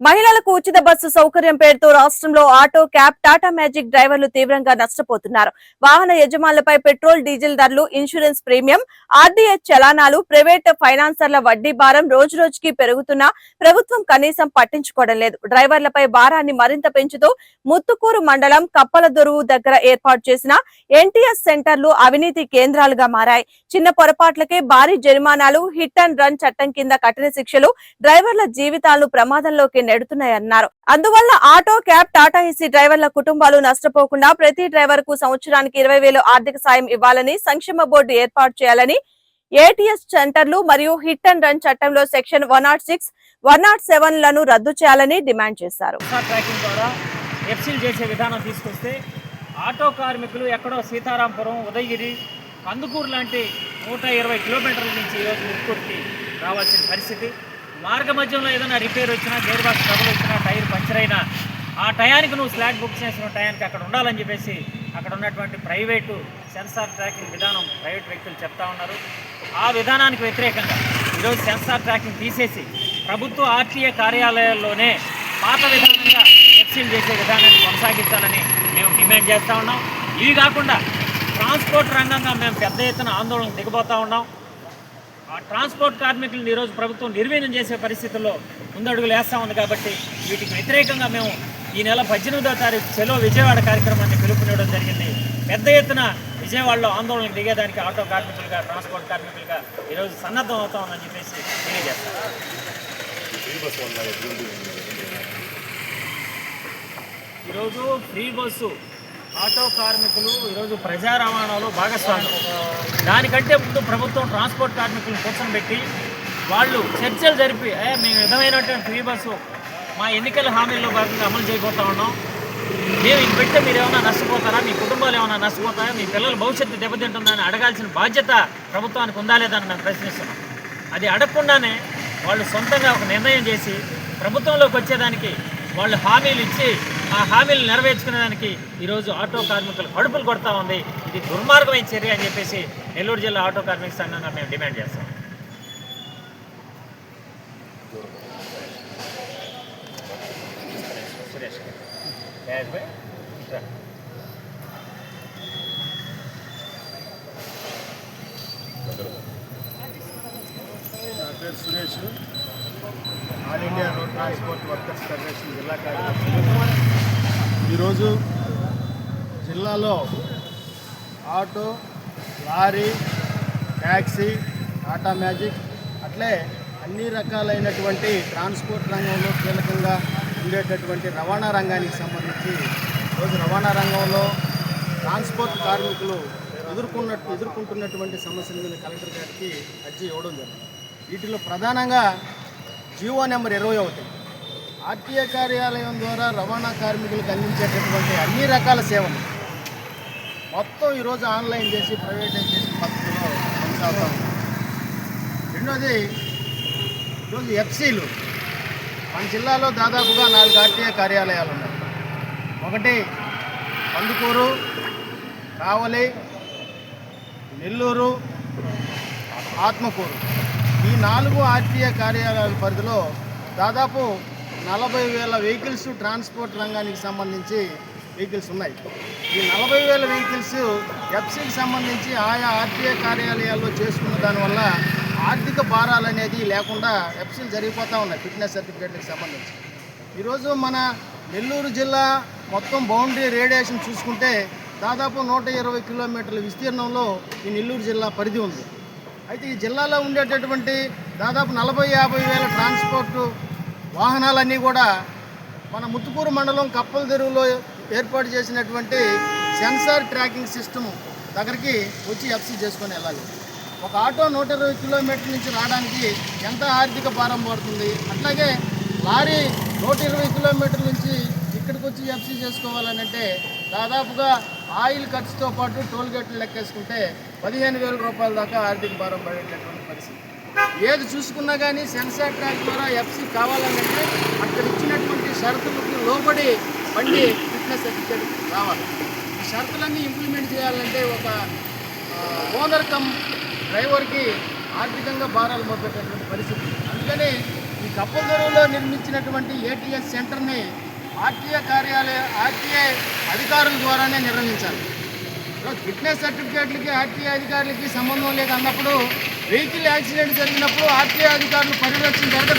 మహిళలకు ఉచిత బస్సు సౌకర్యం పేరుతో రాష్ట్రంలో ఆటో క్యాబ్ టాటా మ్యాజిక్ డ్రైవర్లు తీవ్రంగా నష్టపోతున్నారు. వాహన యజమానులపై పెట్రోల్ డీజిల్ ధరలు ఇన్సూరెన్స్ ప్రీమియం ఆర్డీఏ చలానాలు ప్రైవేట్ ఫైనాన్సర్ల వడ్డీ భారం రోజు రోజుకి పెరుగుతున్నా ప్రభుత్వం కనీసం పట్టించుకోవడం లేదు. డ్రైవర్లపై భారాన్ని మరింత పెంచుతూ ముత్తుకూరు మండలం కప్పల దొరువు దగ్గర ఏర్పాటు చేసిన ఎన్టీఎస్ సెంటర్లు అవినీతి కేంద్రాలుగా మారాయి. చిన్న పొరపాట్లకే భారీ జరిమానాలు హిట్ అండ్ రన్ చట్టం కింద కఠిన శిక్షలు డ్రైవర్ల జీవితాలను ప్రమాదంలోకి నెడుతున్నాయన్నారు. అందువల్ల ఆటో క్యాబ్ టాటా ఏసీ డ్రైవర్ల కుటుంబాలు నష్టపోకుండా ప్రతి డ్రైవర్కు సంవత్సరానికి ఇరవై వేలు ఆర్థిక సాయం ఇవ్వాలని సంక్షేమ బోర్డు ఏర్పాటు చేయాలని ఏటీఎస్ సెంటర్లు మరియు హిట్ అండ్ రన్ చట్టంలో section one nought six one nought సెవెన్లను రద్దు చేయాలని డిమాండ్ చేశారు. ట్రాకింగ్ ద్వారా చేసే విధానం తీసుకొస్తే ఆటో కార్మికులు ఎక్కడో సీతారాంపురం ఉదయగిరి కందుకూరు లాంటి నూట ఇరవై కిలోమీటర్ల నుంచి ఈరోజు ముక్కూరుకి రావాల్సిన పరిస్థితి. మార్గ మధ్యంలో ఏదైనా రిపేర్ వచ్చినా గేర్ బాక్స్ ట్రబుల్ వచ్చినా టైర్ పంచర్ అయినా ఆ టయానికి నువ్వు స్లాట్ బుక్ చేసిన టయానికి అక్కడ ఉండాలని చెప్పేసి అక్కడ ఉన్నటువంటి ప్రైవేటు సెన్సార్ ట్రాకింగ్ విధానం ప్రైవేట్ వ్యక్తులు చెప్తా ఉన్నారు. ఆ విధానానికి వ్యతిరేకంగా ఈరోజు సెన్సార్ ట్రాకింగ్ తీసేసి ప్రభుత్వ ఆర్టీఏ కార్యాలయాల్లోనే పాత విధానంగా ఎఫ్సీలు చేసే విధానాన్ని కొనసాగించాలని మేము డిమాండ్ చేస్తూ ఉన్నాం. ఇవి కాకుండా ట్రాన్స్పోర్ట్ రంగంగా మేము పెద్ద ఎత్తున ఆందోళన దిగబోతూ ఉన్నాం. ఆ ట్రాన్స్పోర్ట్ కార్మికులను ఈరోజు ప్రభుత్వం నిర్వీర్యం చేసే పరిస్థితుల్లో ముందడుగులు వేస్తూ ఉంది కాబట్టి వీటికి వ్యతిరేకంగా మేము ఈ నెల పద్దెనిమిదో తారీఖు చెలో విజయవాడ కార్యక్రమాన్ని పిలుపునివ్వడం జరిగింది. పెద్ద ఎత్తున విజయవాడలో ఆందోళనకు దిగేదానికి ఆటో కార్మికులుగా ట్రాన్స్పోర్ట్ కార్మికులుగా ఈరోజు సన్నద్ధం అవుతామని చెప్పేసి తెలియజేస్తాం ఈరోజు ఫ్రీ బస్సు ఆటో కార్మికులు ఈరోజు ప్రజా రవాణాలో భాగస్వామ్యం. దానికంటే ముందు ప్రభుత్వం ట్రాన్స్పోర్ట్ కార్మికులను కోసం పెట్టి వాళ్ళు చర్చలు జరిపి మేము విధమైనటువంటి ఫ్రీ బస్సు మా ఎన్నికల హామీల్లో భాగంగా అమలు చేయబోతా ఉన్నాం. మేము ఇది పెడితే మీరు ఏమైనా నష్టపోతారా? మీ కుటుంబాలు ఏమైనా నష్టపోతారా మీ పిల్లల భవిష్యత్తు దెబ్బతింటుందని అడగాల్సిన బాధ్యత ప్రభుత్వానికి ఉందా లేదని మేము ప్రశ్నిస్తున్నాం. అది అడగకుండానే వాళ్ళు సొంతంగా ఒక నిర్ణయం చేసి ప్రభుత్వంలోకి వచ్చేదానికి వాళ్ళు హామీలు ఇచ్చి ఆ హామీలు నెరవేర్చుకునేదానికి ఈరోజు ఆటో కార్మికులు కడుపులు కొడతా ఉంది. ఇది దుర్మార్గమైన చర్య అని చెప్పేసి నెల్లూరు జిల్లా ఆటో కార్మిక సంఘంగా మేము డిమాండ్ చేస్తాం. సురేష్ నా పేరు Suresh. All India road transport workers federation జిల్లా కార్యదర్శి. ఈరోజు జిల్లాలో auto lorry taxi Tata magic అట్లే అన్ని రకాలైనటువంటి ట్రాన్స్పోర్ట్ రంగంలో కీలకంగా ఉండేటటువంటి రవాణా రంగానికి సంబంధించి ఈరోజు రవాణా రంగంలో ట్రాన్స్పోర్ట్ కార్మికులు ఎదుర్కొన్నట్టు ఎదుర్కొంటున్నటువంటి సమస్యల మీద కలెక్టర్ గారికి అర్జీ ఇవ్వడం జరిగింది. వీటిలో ప్రధానంగా జీవో నెంబర్ ఇరవై ఒకటి ఆర్టీఏ కార్యాలయం ద్వారా రవాణా కార్మికులకు అందించేటటువంటి అన్ని రకాల సేవలు. మొత్తం ఈరోజు ఆన్లైన్ చేసి ప్రైవేటైజేషన్ పద్ధతిలో కొనసాగుతా రెండోది ఈరోజు ఎఫ్సీలు. మన జిల్లాలో దాదాపుగా నాలుగు ఆర్టీఏ కార్యాలయాలు ఉన్నాయి. ఒకటి కందుకూరు కావలి నెల్లూరు ఆత్మకూరు. ఈ నాలుగు ఆర్టీఏ కార్యాలయాల పరిధిలో దాదాపు నలభై వేల వెహికల్స్ ట్రాన్స్పోర్ట్ రంగానికి సంబంధించి వెహికల్స్ ఉన్నాయి. ఈ నలభై వేల వెహికల్స్ ఎఫ్సీకి సంబంధించి ఆయా ఆర్టీఏ కార్యాలయాల్లో చేసుకున్న దానివల్ల ఆర్థిక భారాలు అనేది లేకుండా ఎఫ్సీలు జరిగిపోతూ ఉన్నాయి ఫిట్నెస్ సర్టిఫికేట్లకు సంబంధించి. ఈరోజు మన నెల్లూరు జిల్లా మొత్తం బౌండరీ రేడియేషన్ చూసుకుంటే దాదాపు నూట ఇరవై కిలోమీటర్ల విస్తీర్ణంలో ఈ నెల్లూరు జిల్లా పరిధి ఉంది. అయితే ఈ జిల్లాలో ఉండేటటువంటి దాదాపు నలభై యాభై వేల ట్రాన్స్పోర్టు వాహనాలన్నీ కూడా మన ముత్తుకూరు మండలం కప్పల తెరువులో ఏర్పాటు చేసినటువంటి సెన్సార్ ట్రాకింగ్ సిస్టమ్ దగ్గరికి వచ్చి ఎఫ్సీ చేసుకొని వెళ్ళాలి. ఒక ఆటో నూట ఇరవై కిలోమీటర్ల నుంచి రావడానికి ఎంత ఆర్థిక భారం పడుతుంది? అట్లాగే లారీ నూట ఇరవై కిలోమీటర్ల నుంచి ఇక్కడికి వచ్చి ఎఫ్సీ చేసుకోవాలని అంటే దాదాపుగా ఆయిల్ ఖర్చుతో పాటు టోల్ గేట్లు లెక్కేసుకుంటే పదిహేను వేల రూపాయల దాకా ఆర్థిక భారం పడేటటువంటి పరిస్థితి. ఏది చూసుకున్నా కానీ సెన్సార్ ట్రాక్ ద్వారా ఎఫ్సీ కావాలంటే అక్కడ ఇచ్చినటువంటి షరతులకు లోబడి బండి ఫిట్నెస్ సర్టిఫికేట్ రావాలి. ఈ షరతులన్నీ ఇంప్లిమెంట్ చేయాలంటే ఒక ఓనర్ కమ్ డ్రైవర్కి ఆర్థికంగా భారాలు మొదలెట్టేటువంటి పరిస్థితి. అందుకని ఈ కప్పల నిర్మించినటువంటి ఏటీఎస్ సెంటర్ని ఆర్టీఏ కార్యాలయ ఆర్టీఏ అధికారుల ద్వారానే నిర్వహించాలి. ఫిట్నెస్ సర్టిఫికేట్లకి ఆర్టీఏ అధికారులకి సంబంధం లేదు అన్నప్పుడు వెహికల్ యాక్సిడెంట్ జరిగినప్పుడు ఆర్టీఏ అధికారులు పర్యవేక్షణ జరగదు